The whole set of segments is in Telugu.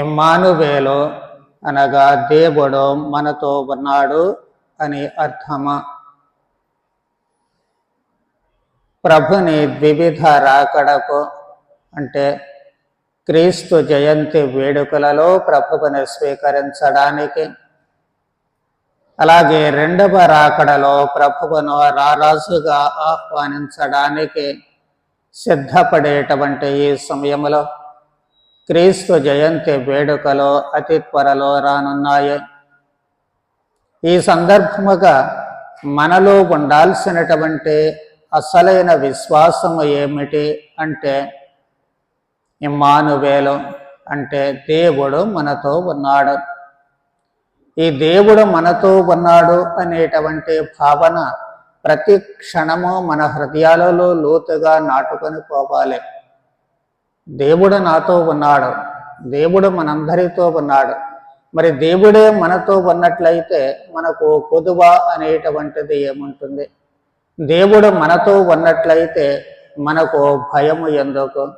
ఇమ్మానువేలు అనగా దేవుడు మనతో ఉన్నాడు అని అర్థమా. ప్రభుని వివిధ రాకడకు అంటే క్రీస్తు జయంతి వేడుకలలో ప్రభువుని స్వీకరించడానికి. అలాగే రెండవ రాకడలో ప్రభువును రారాజుగా ఆహ్వానించడానికి సిద్ధపడేటువంటి ఈ సమయంలో క్రీస్తు జయంతి వేడుకలో అతి త్వరలో రానున్నాయి. ఈ సందర్భముగా మనలో ఉండాల్సినటువంటి అసలైన విశ్వాసము ఏమిటి అంటే ఇమ్మానువేలు అంటే దేవుడు మనతో ఉన్నాడు. ఈ దేవుడు మనతో ఉన్నాడు అనేటువంటి భావన ప్రతి క్షణము మన హృదయాలలో లోతుగా నాటుకొని పోవాలి. దేవుడు నాతో ఉన్నాడు. దేవుడు మనందరితో ఉన్నాడు. మరి దేవుడే మనతో ఉన్నట్లయితే మనకు కొదువ అనేటువంటిది ఏముంటుంది? దేవుడు మనతో ఉన్నట్లయితే మనకు భయము ఎందుకు?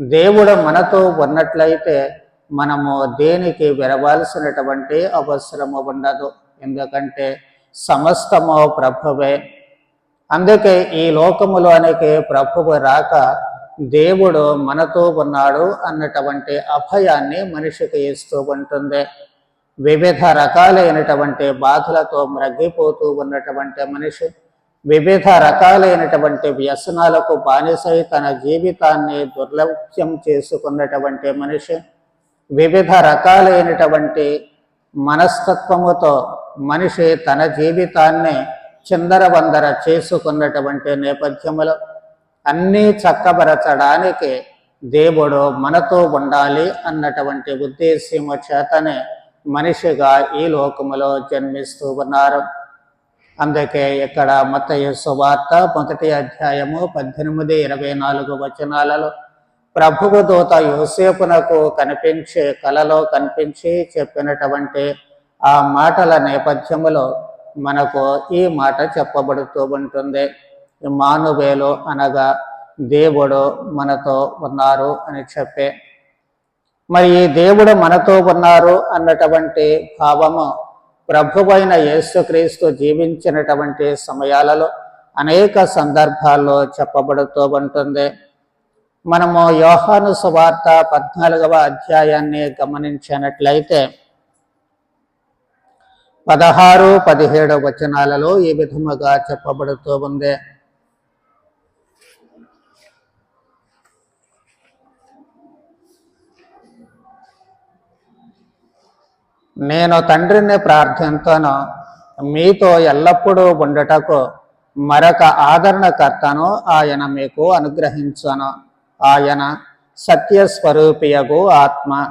దేవుడు మనతో ఉన్నట్లయితే మనము దేనికి విరవాల్సినటువంటి అవసరము ఉండదు. ఎందుకంటే సమస్తము ప్రభువే. అందుకే ఈ లోకములోనికి ప్రభువు రాక దేవుడు మనతో ఉన్నాడు అన్నటువంటి అభయాన్ని మనిషికి ఇస్తూ ఉంటుంది. వివిధ రకాలైనటువంటి బాధలతో మ్రగ్గిపోతూ ఉన్నటువంటి మనిషి వివిధ రకాలైనటువంటి వ్యసనాలకు బానిసై తన జీవితాన్ని దుర్లభ్యం చేసుకున్నటువంటి మనిషి వివిధ రకాలైనటువంటి మనస్తత్వముతో మనిషి తన జీవితాన్ని చిందరవందర చేసుకున్నటువంటి నేపథ్యములో అన్నీ చక్కబరచడానికి దేవుడు మనతో ఉండాలి అన్నటువంటి ఉద్దేశ్యము చేతనే మనిషిగా ఈ లోకములో జన్మిస్తూ ఉన్నారు. అందుకే ఇక్కడ మత వార్త మొదటి అధ్యాయము పద్దెనిమిది ఇరవై నాలుగు వచనాలలో ప్రభువు దూత యోసేపునకు కనిపించే కలలో కనిపించి చెప్పినటువంటి ఆ మాటల నేపథ్యములో మనకు ఈ మాట చెప్పబడుతూ ఉంటుంది. మానువేలు అనగా దేవుడు మనతో ఉన్నారు అని చెప్పే. మరి ఈ దేవుడు మనతో ఉన్నారు అన్నటువంటి భావము ప్రభువైన యేసుక్రీస్తు జీవించినటువంటి సమయాలలో అనేక సందర్భాల్లో చెప్పబడుతూ ఉంటుంది. మనము యోహాను సువార్త పద్నాలుగవ అధ్యాయాన్ని గమనించినట్లయితే పదహారు పదిహేడు వచనాలలో ఈ విధముగా చెప్పబడుతూ ఉంది. నేను తండ్రిని ప్రార్థనతోను మీతో ఎల్లప్పుడూ ఉండటకు మరొక ఆదరణకర్తను ఆయన మీకు అనుగ్రహించను. ఆయన సత్యస్వరూపియగు ఆత్మ.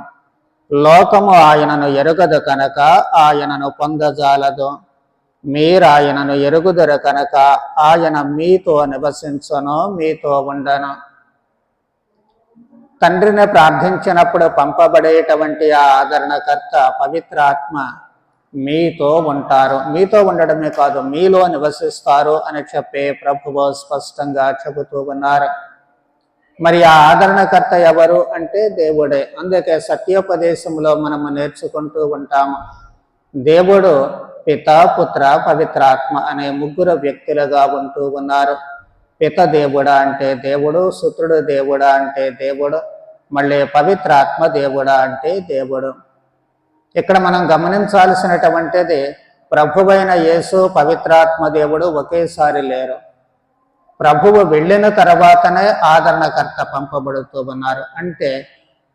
లోకము ఆయనను ఎరుగదు కనుక ఆయనను పొందజాలదు. మీరు ఆయనను ఎరుగుదరు కనుక ఆయన మీతో నివసించను మీతో ఉండను. తండ్రిని ప్రార్థించినప్పుడు పంపబడేటువంటి ఆ ఆదరణకర్త పవిత్ర ఆత్మ మీతో ఉంటారు. మీతో ఉండడమే కాదు మీలో నివసిస్తారు అని చెప్పే ప్రభువు స్పష్టంగా చెబుతూ ఉన్నారు. మరి ఆ ఆదరణకర్త ఎవరు అంటే దేవుడే. అందుకే సత్యోపదేశంలో మనము నేర్చుకుంటూ ఉంటాము. దేవుడు పిత పుత్ర పవిత్రాత్మ అనే ముగ్గురు వ్యక్తులుగా ఉంటూ ఉన్నారు. పిత దేవుడా అంటే దేవుడు శుత్రుడు దేవుడా అంటే దేవుడు మళ్ళీ పవిత్రాత్మ దేవుడా అంటే దేవుడు. ఇక్కడ మనం గమనించాల్సినటువంటిది ప్రభువైన యేసు పవిత్రాత్మ దేవుడు ఒకేసారి లేరు. ప్రభువు వెళ్ళిన తర్వాతనే ఆదరణకర్త పంపబడుతూ ఉన్నారు. అంటే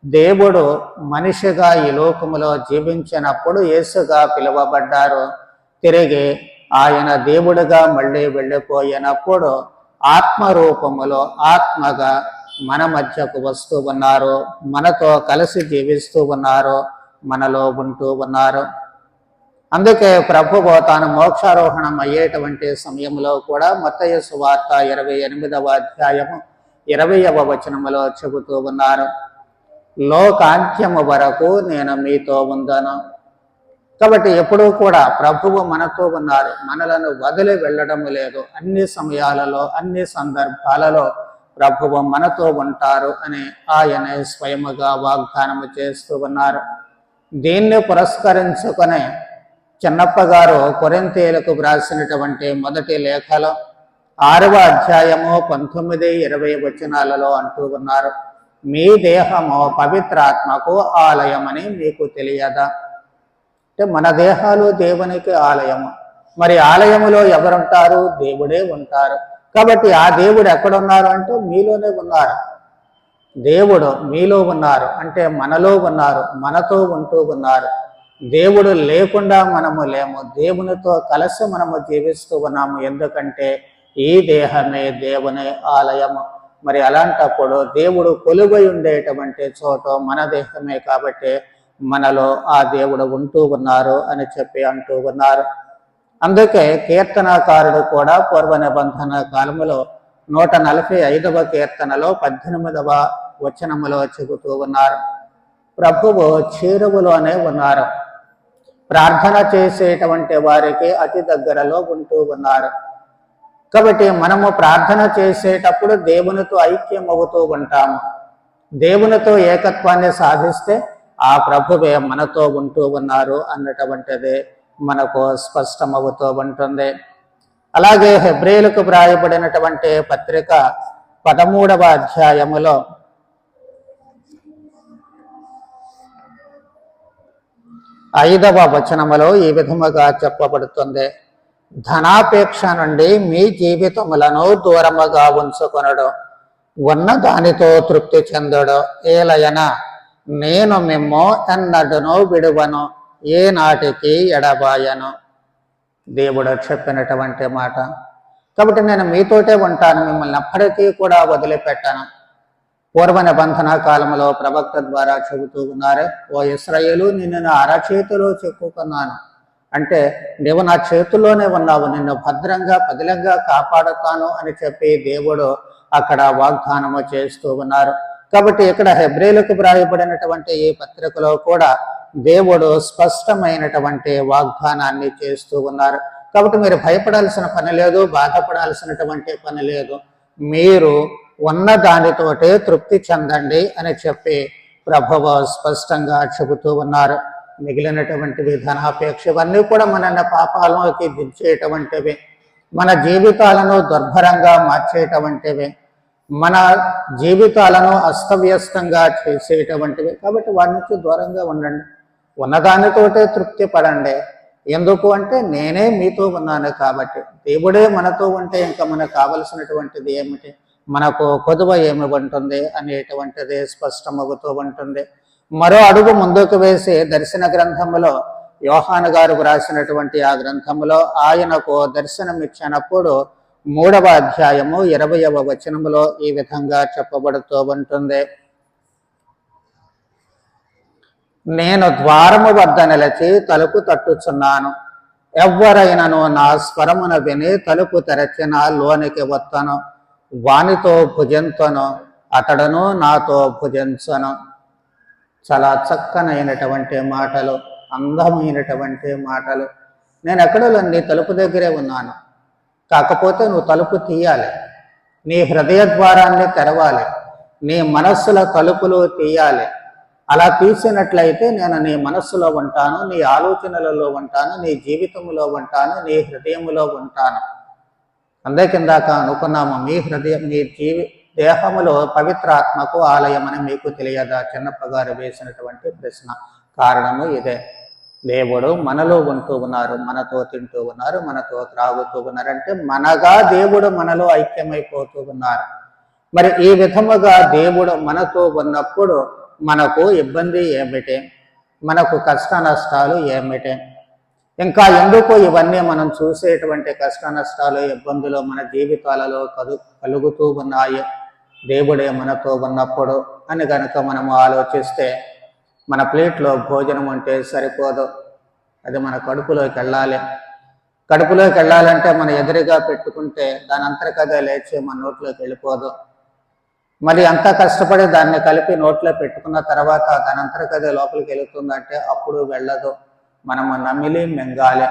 దేవుడు మనిషిగా ఈ లోకములో జీవించినప్పుడు యేసుగా పిలువబడ్డారు. తిరిగి ఆయన దేవుడిగా మళ్ళీ వెళ్ళిపోయినప్పుడు ఆత్మ రూపములో ఆత్మగా మన మధ్యకు వస్తూ ఉన్నారు మనతో కలిసి జీవిస్తూ ఉన్నారు మనలో ఉంటూ ఉన్నారు. అందుకే ప్రభువు తాను మోక్షారోహణం అయ్యేటువంటి సమయంలో కూడా మత్తయ్య సువార్త ఇరవై ఎనిమిదవ అధ్యాయము ఇరవయవ వచనములో చెబుతూ ఉన్నారు. లోకాంత్యము వరకు నేను మీతో ఉందను. కాబట్టి ఎప్పుడూ కూడా ప్రభువు మనతో ఉన్నారు. మనలను వదిలి వెళ్ళడం లేదు. అన్ని సమయాలలో అన్ని సందర్భాలలో ప్రభువు మనతో ఉంటారు అని ఆయనే స్వయముగా వాగ్దానము చేస్తూ ఉన్నారు. దీన్ని పురస్కరించుకొని చిన్నప్ప గారు వ్రాసినటువంటి మొదటి లేఖలో ఆరవ అధ్యాయము పంతొమ్మిది ఇరవై వచనాలలో అంటూ ఉన్నారు. మీ దేహము పవిత్రాత్మకు ఆలయమని మీకు తెలియదా? అంటే మన దేహాలు దేవునికి ఆలయము. మరి ఆలయములో ఎవరుంటారు? దేవుడే ఉంటారు. కాబట్టి ఆ దేవుడు ఎక్కడున్నారు అంటే మీలోనే ఉన్నారు. దేవుడు మీలో ఉన్నారు. అంటే మనలో ఉన్నారు. మనతో ఉంటూ ఉన్నారు. దేవుడు లేకుండా మనము లేము. దేవునితో కలిసి మనము జీవిస్తూ ఉన్నాము. ఎందుకంటే ఈ దేహమే దేవుని ఆలయము. మరి అలాంటప్పుడు దేవుడు కొలువై ఉండేటువంటి చోట మన దేహమే కాబట్టి మనలో ఆ దేవుడు ఉంటూ ఉన్నారు అని చెప్పి అంటూ ఉన్నారు. అందుకే కీర్తనాకారుడు కూడా పూర్వ నిబంధన కాలములో నూట నలభై ఐదవ కీర్తనలో పద్దెనిమిదవ వచనములో చెబుతూ ఉన్నారు. ప్రభువు చేరువలోనే ఉన్నారు. ప్రార్థన చేసేటువంటి వారికి అతి దగ్గరలో ఉంటూ ఉన్నారు. కాబట్టి మనము ప్రార్థన చేసేటప్పుడు దేవునితో ఐక్యం అవుతూ ఉంటాము. దేవునితో ఏకత్వాన్ని సాధిస్తే ఆ ప్రభువే మనతో ఉంటూ ఉన్నారు అన్నటువంటిది మనకు స్పష్టమవుతూ ఉంటుంది. అలాగే హెబ్రేలకు వ్రాయబడినటువంటి పత్రిక పదమూడవ అధ్యాయములో ఐదవ వచనములో ఈ విధముగా చెప్పబడుతుంది. ధనాపేక్ష నుండి మీ జీవితములను దూరముగా ఉంచుకొనడు. ఉన్న దానితో తృప్తి చెందడు. ఏలయన నేను మిమ్ము ఎన్నడను విడువను ఏ నాటికి ఎడబాయను. దేవుడు చెప్పినటువంటి మాట. కాబట్టి నేను మీతోటే ఉంటాను మిమ్మల్ని ఎప్పటికీ కూడా వదిలిపెట్టాను. పూర్వ నిబంధన కాలంలో ప్రవక్త ద్వారా చెబుతూ ఉన్నారు ఓ ఇస్రాయేలు నిన్ను నా అరచేతిలో చెక్కుకున్నాను. అంటే నీవు నా చేతుల్లోనే ఉన్నావు నిన్ను భద్రంగా పదిలంగా కాపాడుతాను అని చెప్పి దేవుడు అక్కడ వాగ్దానము చేస్తూ ఉన్నారు. కాబట్టి ఇక్కడ హెబ్రేలకు వ్రాయబడినటువంటి ఈ పత్రికలో కూడా దేవుడు స్పష్టమైనటువంటి వాగ్దానాన్ని చేస్తూ ఉన్నారు. కాబట్టి మీరు భయపడాల్సిన పని లేదు బాధపడాల్సినటువంటి పని లేదు. మీరు ఉన్న దానితోటే తృప్తి చెందండి అని చెప్పి ప్రభువు స్పష్టంగా చెబుతూ ఉన్నారు. మిగిలినటువంటివి ధనాపేక్ష ఇవన్నీ కూడా మనల్ని పాపాలలోకి దించేటువంటివి మన జీవితాలను దుర్భరంగా మార్చేటువంటివి. మన జీవితాలను అస్తవ్యస్తంగా చేసేటువంటివి. కాబట్టి వాటి నుంచి దూరంగా ఉండండి. ఉన్నదానితోటే తృప్తి పడండి. ఎందుకు అంటే నేనే మీతో ఉన్నాను కాబట్టి. దేవుడే మనతో ఉంటే ఇంకా మనకు కావలసినటువంటిది ఏమిటి? మనకు కొదువ ఏమి ఉంటుంది అనేటువంటిది స్పష్టమవుతూ ఉంటుంది. మరో అడుగు ముందుకు వేసి దర్శన గ్రంథములో యోహాను గారు వ్రాసినటువంటి ఆ గ్రంథములో ఆయనకు దర్శనమిచ్చినప్పుడు మూడవ అధ్యాయము ఇరవయవ వచనములో ఈ విధంగా చెప్పబడుతూ ఉంటుంది. నేను ద్వారము వద్ద నిలిచి తలుపు తట్టుచున్నాను. ఎవ్వరైనను నా స్వరమున విని తలుపు తెరచిన లోనికి వత్తను. వానితో భుజంతను. అతడును నాతో భుజించను. చాలా చక్కనైనటువంటి మాటలు అందమైనటువంటి మాటలు. నేను ఎక్కడో నీ తలుపు దగ్గరే ఉన్నాను. కాకపోతే నువ్వు తలుపు తీయాలి. నీ హృదయ ద్వారాన్ని తెరవాలి. నీ మనస్సుల తలుపులు తీయాలి. అలా తీసినట్లయితే నేను నీ మనస్సులో ఉంటాను నీ ఆలోచనలలో ఉంటాను నీ జీవితంలో ఉంటాను నీ హృదయములో ఉంటాను. అందరికిందాక అనుకున్నాము మీ హృదయం మీ జీవి దేహములో పవిత్రాత్మకు ఆలయమని మీకు తెలియదా? చిన్నప్పగారు వేసినటువంటి ప్రశ్న కారణము ఇదే. దేవుడు మనలో ఉంటూ ఉన్నారు మనతో తింటూ ఉన్నారు మనతో త్రాగుతూ ఉన్నారు అంటే మనగా దేవుడు మనలో ఐక్యమైపోతూ ఉన్నారు. మరి ఈ విధముగా దేవుడు మనతో ఉన్నప్పుడు మనకు ఇబ్బంది ఏమిటి? మనకు కష్ట నష్టాలు ఏమిటి? ఇంకా ఎందుకు ఇవన్నీ మనం చూసేటువంటి కష్ట నష్టాలు ఇబ్బందులు మన జీవితాలలో కలు కలుగుతూ ఉన్నాయి? దేవుడే మనతో ఉన్నప్పుడు అని కనుక మనము ఆలోచిస్తే మన ప్లేట్లో భోజనం ఉంటే సరిపోదు. అది మన కడుపులోకి వెళ్ళాలి. కడుపులోకి వెళ్ళాలంటే మన ఎదురుగా పెట్టుకుంటే దాని అంతరకదే లేచి మన నోట్లోకి వెళ్ళిపోదు. మరి అంత కష్టపడి దాన్ని కలిపి నోట్లో పెట్టుకున్న తర్వాత దాని అంతర్గత లోపలికి వెళుతుందంటే అప్పుడు వెళ్ళదు. మనము నమిలి మింగాలి.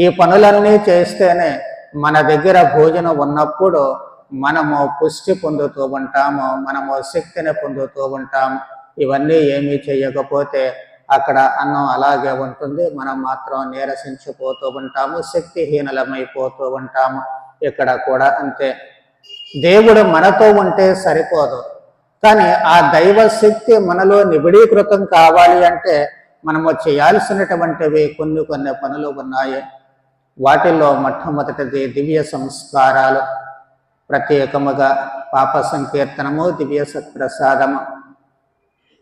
ఈ పనులన్నీ చేస్తేనే మన దగ్గర భోజనం ఉన్నప్పుడు మనము పుష్టి పొందుతూ ఉంటాము. మనము శక్తిని పొందుతూ ఉంటాము. ఇవన్నీ ఏమీ చేయకపోతే అక్కడ అన్నం అలాగే ఉంటుంది. మనం మాత్రం నీరసించిపోతూ ఉంటాము శక్తిహీనలమైపోతూ ఉంటాము. ఇక్కడ కూడా అంతే. దేవుడు మనతో ఉంటే సరిపోదు. కానీ ఆ దైవ శక్తి మనలో నిబిడీకృతం కావాలి అంటే మనము చేయాల్సినటువంటివి కొన్ని కొన్ని పనులు ఉన్నాయి. వాటిల్లో మొట్టమొదటిది దివ్య సంస్కారాలు. ప్రత్యేకముగా పాప సంకీర్తనము దివ్య సత్ప్రసాదము.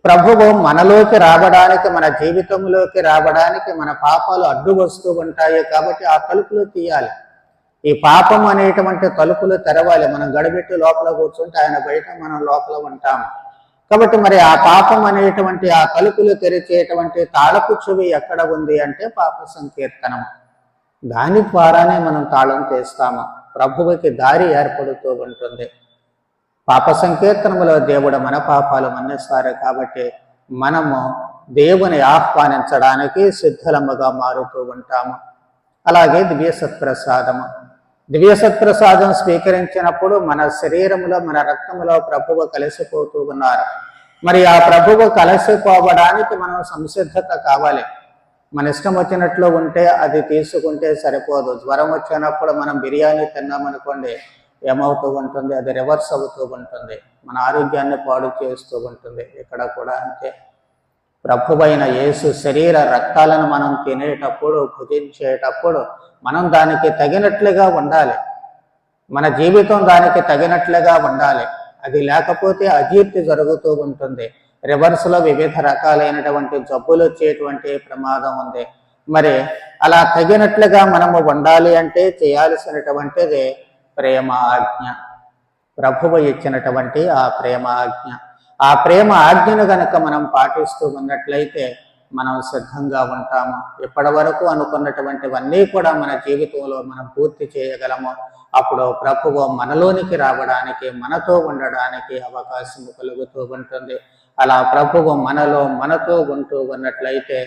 ప్రభువు మనలోకి రావడానికి మన జీవితంలోకి రావడానికి మన పాపాలు అడ్డు వస్తూ ఉంటాయి కాబట్టి ఆ తలుపులు తీయాలి. ఈ పాపం అనేటువంటి తలుపులు తెరవాలి. మనం గడబెట్టి లోపల కూర్చుంటే ఆయన బయట మనం లోపల ఉంటాము. కాబట్టి మరి ఆ పాపం అనేటువంటి ఆ తలుపులు తెరిచేటువంటి తాళపు చెవి ఎక్కడ ఉంది అంటే పాప సంకీర్తనము. దాని ద్వారానే మనం తాళం తీస్తాము. ప్రభువుకి దారి ఏర్పడుతూ ఉంటుంది. పాప సంకీర్తనములో దేవుడు మన పాపాలు మన్నిస్తారు కాబట్టి మనము దేవుని ఆహ్వానించడానికి సిద్ధలముగా మారుతూ ఉంటాము. అలాగే దివ్య సత్ప్రసాదము. దివ్య సత్ప్రసాదం స్వీకరించినప్పుడు మన శరీరములో మన రక్తములో ప్రభువు కలిసిపోతూ ఉన్నారు. మరి ఆ ప్రభువు కలిసిపోవడానికి మనం సంసిద్ధత కావాలి. మన ఇష్టం వచ్చినట్లు ఉంటే అది తీసుకుంటే సరిపోదు. జ్వరం వచ్చినప్పుడు మనం బిర్యానీ తిన్నామనుకోండి ఏమవుతూ ఉంటుంది అది రివర్స్ అవుతూ ఉంటుంది. మన ఆరోగ్యాన్ని పాడు చేస్తూ ఉంటుంది. ఇక్కడ కూడా అంతే ప్రభువైన యేసు శరీర రక్తాలను మనం తినేటప్పుడు భుజించేటప్పుడు మనం దానికి తగినట్లుగా ఉండాలి. మన జీవితం దానికి తగినట్లుగా ఉండాలి. అది లేకపోతే అజీర్తి జరుగుతూ ఉంటుంది. రివర్స్లో వివిధ రకాలైనటువంటి జబ్బులు వచ్చేటువంటి ప్రమాదం ఉంది. మరి అలా తగినట్లుగా మనము ఉండాలి అంటే చేయాల్సినటువంటిది ప్రేమ ఆజ్ఞ ప్రభువు ఇచ్చినటువంటి ఆ ప్రేమ ఆజ్ఞ ఆ ప్రేమ ఆజ్ఞను గనక మనం పాటిస్తూ ఉన్నట్లయితే మనం సిద్ధంగా ఉంటాము. ఇప్పటి వరకు అనుకున్నటువంటివన్నీ కూడా మన జీవితంలో మనం పూర్తి చేయగలము అప్పుడు ప్రభువు మనలోనికి రావడానికి మనతో ఉండడానికి అవకాశం కలుగుతూ ఉంటుంది. అలా ప్రభువు మనలో మనతో ఉంటూ ఉన్నట్లయితే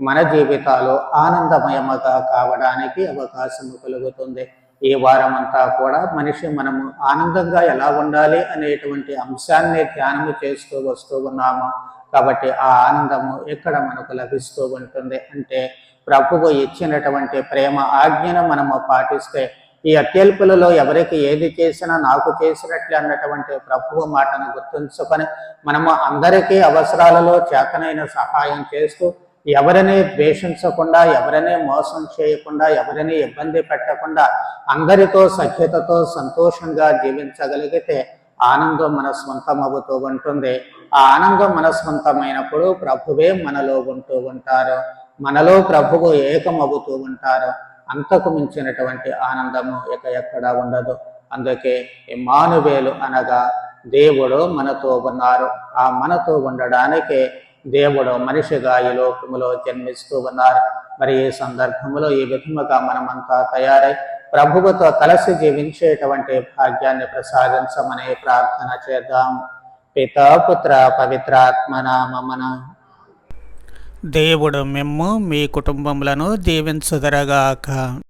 మన జీవితాలు ఆనందమయముగా కావడానికి అవకాశం కలుగుతుంది. ఈ వారం అంతా కూడా మనిషి మనము ఆనందంగా ఎలా ఉండాలి అనేటువంటి అంశాన్ని ధ్యానము చేస్తూ వస్తూ ఉన్నాము. కాబట్టి ఆ ఆనందము ఎక్కడ మనకు లభిస్తూ ఉంటుంది అంటే ప్రభువు ఇచ్చినటువంటి ప్రేమ ఆజ్ఞను మనము పాటిస్తే ఈ అత్యల్పులలో ఎవరికి ఏది చేసినా నాకు చేసినట్లే అన్నటువంటి ప్రభువు మాటను గుర్తుంచుకొని మనము అందరికీ అవసరాలలో చేతనైన సహాయం చేస్తూ ఎవరిని ద్వేషించకుండా ఎవరిని మోసం చేయకుండా ఎవరిని ఇబ్బంది పెట్టకుండా అందరితో సఖ్యతతో సంతోషంగా జీవించగలిగితే ఆనందం మన స్వంతం అవుతూ ఉంటుంది. ఆ ఆనందం మన స్వంతమైనప్పుడు ప్రభువే మనలో ఉంటూ ఉంటారు. మనలో ప్రభువు ఏకమవుతూ ఉంటారు. అంతకు మించినటువంటి ఆనందము ఇక ఎక్కడా ఉండదు. అందుకే మానువేలు అనగా దేవుడు మనతో ఉన్నారు. ఆ మనతో ఉండడానికే దేవుడు మనిషిగా ఈ లోకములో జన్మిస్తూ ఉన్నారు. మరి ఈ సందర్భంలో ఈ విధముగా మనమంతా తయారై ప్రభువుతో కలిసి జీవించేటువంటి భాగ్యాన్ని ప్రసాదించమని ప్రార్థన చేద్దాం. పితా పుత్ర పవిత్రాత్మ నామమున. దేవుడు మిమ్ము మీ కుటుంబములను దీవించుదరగాక.